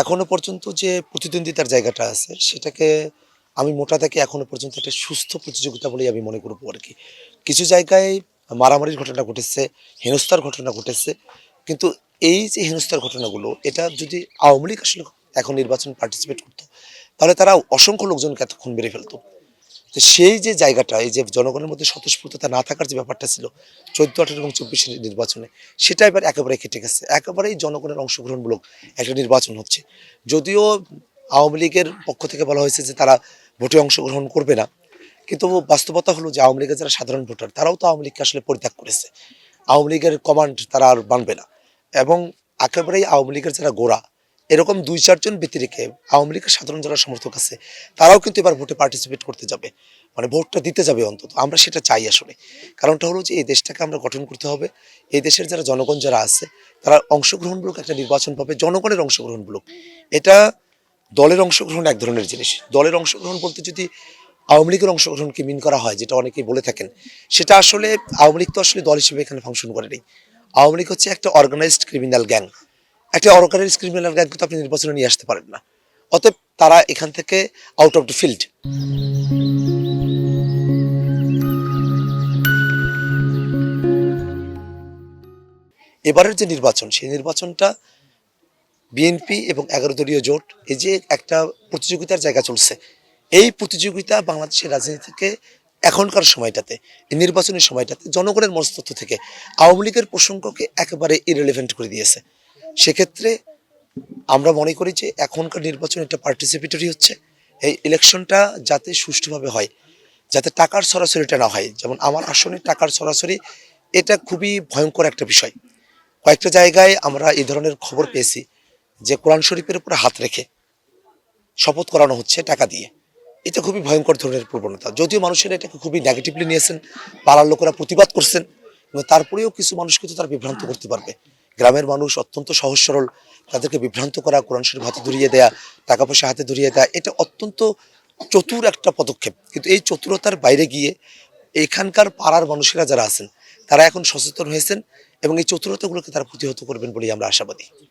এখনও পর্যন্ত যে প্রতিদ্বন্দ্বিতার জায়গাটা আছে, সেটাকে আমি মোটা থেকে এখনও পর্যন্ত একটা সুস্থ প্রতিযোগিতা বলেই আমি মনে করব আর কি। কিছু জায়গায় মারামারির ঘটনা ঘটেছে, হেনস্থার ঘটনা ঘটেছে, কিন্তু এই যে হেনস্থার ঘটনাগুলো, এটা যদি আওয়ামী লীগ আসলে এখন নির্বাচন পার্টিসিপেট করতো, তাহলে তারা অসংখ্য লোকজনকে এতক্ষণ বেড়ে ফেলতো। তো সেই যে জায়গাটা, এই যে জনগণের মধ্যে স্বতঃস্ফূর্ততা না থাকার যে ব্যাপারটা ছিল, চোদ্দ, আঠারো এবং চব্বিশের নির্বাচনে, সেটা এবার একেবারে কেটে গেছে। একেবারেই জনগণের অংশগ্রহণমূলক একটা নির্বাচন হচ্ছে। যদিও আওয়ামী লীগের পক্ষ থেকে বলা হয়েছে যে তারা ভোটে অংশগ্রহণ করবে না, কিন্তু বাস্তবতা হলো যে আওয়ামী লীগের যারা সাধারণ ভোটার, তারাও তো আওয়ামী লীগকে আসলে পরিত্যাগ করেছে। আওয়ামী লীগের কমান্ড তারা আর মানবে না। এবং একেবারেই আওয়ামী লীগের যারা গোড়া এরকম দুই, চারজন ব্যক্তি রেখে আওয়ামী লীগের সাধারণ যারা সমর্থক আছে, তারাও কিন্তু এবার ভোটে পার্টিসিপেট করতে যাবে। মানে ভোটটা দিতে যাবে অন্তত। আমরা সেটা চাই আসলে। কারণটা হলো যে, এই দেশটাকে আমরা গঠন করতে হবে। এই দেশের যারা জনগণ যারা আছে, তারা অংশগ্রহণমূলক একটা নির্বাচন পাবে, জনগণের অংশগ্রহণমূলক। এটা দলের অংশগ্রহণ এক ধরনের জিনিস। দলের অংশগ্রহণ বলতে যদি আওয়ামী লীগের অংশগ্রহণকে মিন করা হয়, যেটা অনেকেই বলে থাকেন, সেটা আসলে আওয়ামী লীগ তো আসলে দল হিসেবে এখানে ফাংশন করে নেই আওয়ামী লীগ হচ্ছে একটা অর্গানাইজড ক্রিমিনাল গ্যাং একটা অর্গানাইজড ক্রিমিনাল গ্যাংকে তো আপনি নির্বাচনে নিয়ে আসতে পারেন না। অতএব তারা এখান থেকে আউট অফ দ্য ফিল্ড এবারের যে নির্বাচন, সেই নির্বাচনটা বিএনপি এবং এগারো দলীয় জোট, এই যে একটা প্রতিযোগিতার জায়গা চলছে, এই প্রতিযোগিতা বাংলাদেশের রাজনীতিকে এখনকার সময়টাতে নির্বাচনের সময়টাতে জনগণের মনস্তত্ব থেকে আওয়ামী লীগের প্রসঙ্গকে একেবারে ইরেলিভেন্ট করে দিয়েছে। সেক্ষেত্রে আমরা মনে করি যে এখনকার নির্বাচন একটা পার্টিসিপেটরি হচ্ছে। এই ইলেকশনটা যাতে সুষ্ঠুভাবে হয়, যাতে টাকার সরাসরিটা না হয়। যেমন আমার আসনে টাকার সরাসরি, এটা খুবই ভয়ঙ্কর একটা বিষয়। কয়েকটা জায়গায় আমরা এই ধরনের খবর পেয়েছি যে কোরআন শরীফের উপরে হাত রেখে শপথ করানো হচ্ছে টাকা দিয়ে। এটা খুবই ভয়ঙ্কর ধরনের প্রবণতা। যদিও মানুষেরা এটাকে খুবই নেগেটিভলি নিয়েছেন, পাড়ার লোকেরা প্রতিবাদ করছেন তারপরেও কিছু মানুষকে তো তারা বিভ্রান্ত করতে পারবে। গ্রামের মানুষ অত্যন্ত সহজ সরল, তাদেরকে বিভ্রান্ত করা, কোরআন শরীফ হাতে ধরিয়ে দেয়া, টাকা পয়সা হাতে ধরিয়ে দেয়া, এটা অত্যন্ত চতুর একটা পদক্ষেপ। কিন্তু এই চতুরতার বাইরে গিয়ে এখানকার পাড়ার মানুষেরা যারা আছেন, তারা এখন সচেতন হয়েছেন এবং এই চতুরতাগুলোকে তারা প্রতিহত করবেন বলেই আমরা আশাবাদী।